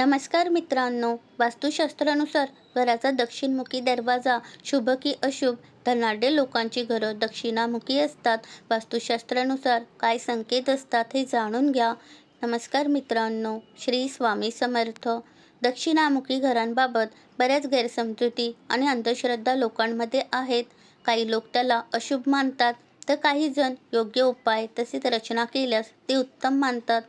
नमस्कार मित्रांनो वास्तुशास्त्रानुसार घराचा दक्षिणमुखी दरवाजा शुभ की अशुभ धनाढ्य लोकांची घरं दक्षिणामुखी असतात. वास्तुशास्त्रानुसार काय संकेत असतात हे जाणून घ्या. नमस्कार मित्रांनो श्री स्वामी समर्थ. दक्षिणामुखी घरांबाबत बऱ्याच गैरसमजुती आणि अंधश्रद्धा लोकांमध्ये आहेत. काही लोक त्याला अशुभ मानतात तर काही जण योग्य उपाय तसेच रचना केल्यास ते उत्तम मानतात.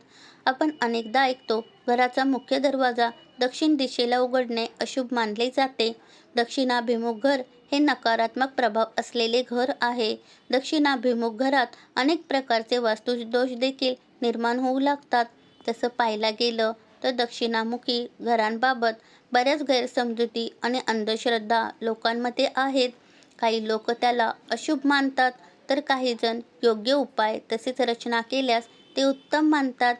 आपण अनेकदा ऐकतो घराचा मुख्य दरवाजा दक्षिण दिशेला उघडणे अशुभ मानले जाते. दक्षिणाभिमुख घर हे नकारात्मक प्रभाव असलेले घर आहे. दक्षिणाभिमुख घरात अनेक प्रकारचे वास्तुदोष देखील निर्माण होऊ लागतात. तसं पाहायला गेलं तर दक्षिणामुखी घरांबाबत बऱ्याच गैरसमजुती आणि अंधश्रद्धा लोकांमध्ये आहेत. काही लोक त्याला अशुभ मानतात तर काही जण योग्य उपाय तसेच रचना केल्यास ते उत्तम मानतात.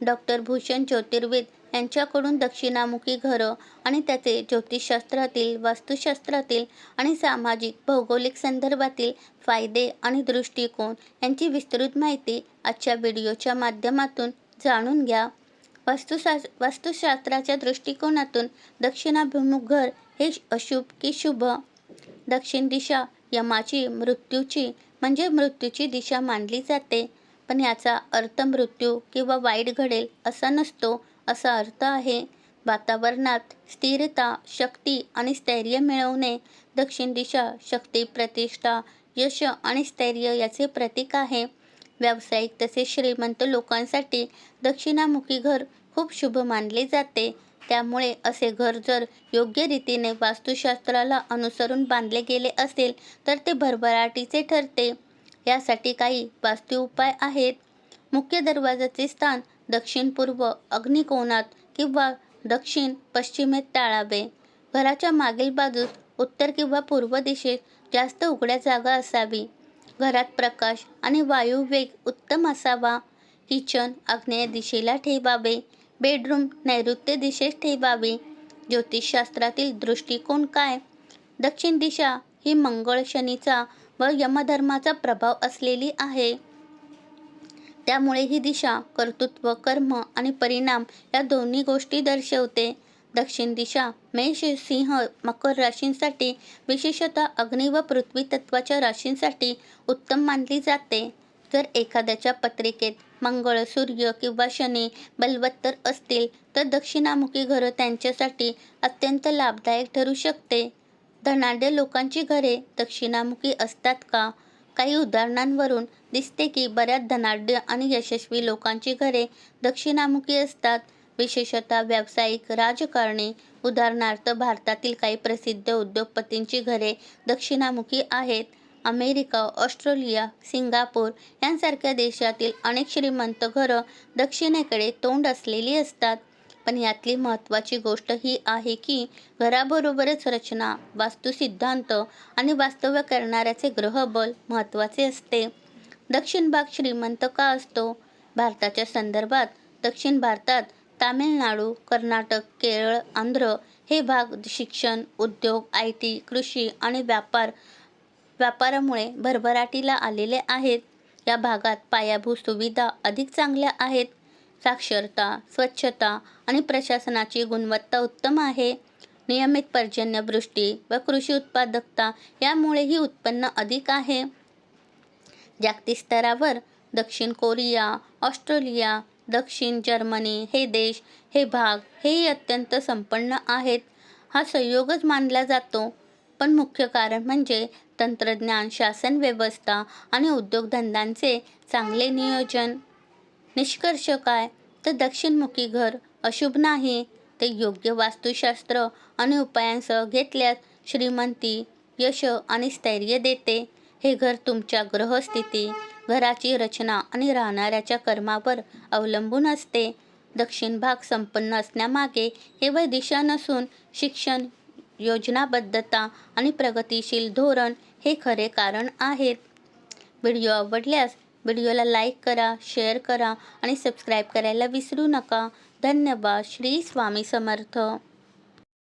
डॉक्टर भूषण ज्योतिर्वेद यांच्याकडून दक्षिणामुखी घरं आणि त्याचे ज्योतिषशास्त्रातील वास्तुशास्त्रातील आणि सामाजिक भौगोलिक संदर्भातील फायदे आणि दृष्टिकोन यांची विस्तृत माहिती आजच्या व्हिडिओच्या माध्यमातून जाणून घ्या. वास्तुशास्त्र वास्तुशास्त्राच्या दृष्टिकोनातून दक्षिणाभिमुख घर हे अशुभ की शुभ? दक्षिण दिशा यमाची मृत्यूची म्हणजे मृत्यूची दिशा मानली जाते. पण याचा अर्थ मृत्यू किंवा वाईट घडेल असा नसतो असा अर्थ आहे. वातावरणात स्थिरता शक्ती आणि स्थैर्य मिळवणे दक्षिण दिशा शक्ती प्रतिष्ठा यश आणि स्थैर्य याचे प्रतीक आहे. व्यावसायिक तसेच श्रीमंत लोकांसाठी दक्षिणामुखी घर खूप शुभ मानले जाते. त्यामुळे असे घर जर योग्य रीतीने वास्तुशास्त्राला अनुसरून बांधले गेले असेल तर ते भरभराटीचे ठरते. यासाठी काही वास्तू उपाय आहेत. मुख्य दरवाजाचे स्थान दक्षिण पूर्व अग्निकोणात किंवा दक्षिण पश्चिमेत टाळावे. घराच्या मागील बाजूस उत्तर किंवा पूर्व दिशेत जास्त उघड्या जागा असावी. घरात प्रकाश आणि वायू वेग उत्तम असावा. किचन आग्नेय दिशेला ठेवावे. बेडरूम नैऋत्य दिशेत ठेवावे. ज्योतिषशास्त्रातील दृष्टिकोन काय? दक्षिण दिशा ही मंगळ शनीचा व यमधर्माचा प्रभाव असलेली आहे. त्यामुळे ही दिशा कर्तृत्व कर्म आणि परिणाम या दोन्ही गोष्टी दर्शवते. दक्षिण दिशा मेष सिंह मकर राशींसाठी विशेषतः अग्नी व पृथ्वी तत्वाच्या राशींसाठी उत्तम मानली जाते. जर एखाद्याच्या पत्रिकेत मंगळ सूर्य किंवा शनी बलवत्तर असतील तर दक्षिणामुखी घरं त्यांच्यासाठी अत्यंत लाभदायक ठरू शकते. धनाढ्य लोकांची घरे दक्षिणामुखी असतात का? काही उदाहरणांवरून दिसते की बऱ्याच धनाढ्य आणि यशस्वी लोकांची घरे दक्षिणामुखी असतात. विशेषतः व्यावसायिक राजकारणी उदाहरणार्थ भारतातील काही प्रसिद्ध उद्योगपतींची घरे दक्षिणामुखी आहेत. अमेरिका ऑस्ट्रेलिया सिंगापूर यांसारख्या देशातील अनेक श्रीमंत घरं दक्षिणेकडे तोंड असलेली असतात. पण यातली महत्त्वाची गोष्ट ही आहे की घराबरोबरच रचना वास्तुसिद्धांत आणि वास्तव्य करणाऱ्याचे ग्रहबल महत्त्वाचे असते. दक्षिण भाग श्रीमंत का असतो? भारताच्या संदर्भात दक्षिण भारतात तामिळनाडू कर्नाटक केरळ आंध्र हे भाग शिक्षण उद्योग आय टी कृषी आणि व्यापार व्यापारामुळे भरभराटीला आलेले आहेत. या भागात पायाभूत सुविधा अधिक चांगल्या आहेत. साक्षरता स्वच्छता आणि प्रशासनाची गुणवत्ता उत्तम आहे. नियमित पर्जन्यवृष्टी व कृषी उत्पादकता यामुळेही उत्पन्न अधिक आहे. जागतिक स्तरावर दक्षिण कोरिया ऑस्ट्रेलिया दक्षिण जर्मनी हे देश हे भाग हेही अत्यंत संपन्न आहेत. हा संयोगच मानला जातो. पण मुख्य कारण म्हणजे तंत्रज्ञान शासन व्यवस्था आणि उद्योगधंद्यांचे चांगले नियोजन. निष्कर्ष काय? तर दक्षिणमुखी घर अशुभ नाही. ते योग्य वास्तुशास्त्र आणि उपायांसह घेतल्यास श्रीमंती यश आणि स्थैर्य देते. हे घर तुमच्या ग्रहस्थिती घराची रचना आणि राहणाऱ्याच्या कर्मावर अवलंबून असते. दक्षिण भाग संपन्न असण्यामागे केवळ दिशा नसून शिक्षण योजनाबद्धता आणि प्रगतिशील धोरण हे खरे कारण आहेत. व्हिडिओ आवडल्यास व्हिडिओला लाईक करा शेअर करा आणि सबस्क्राईब करायला विसरू नका. धन्यवाद. श्री स्वामी समर्थ.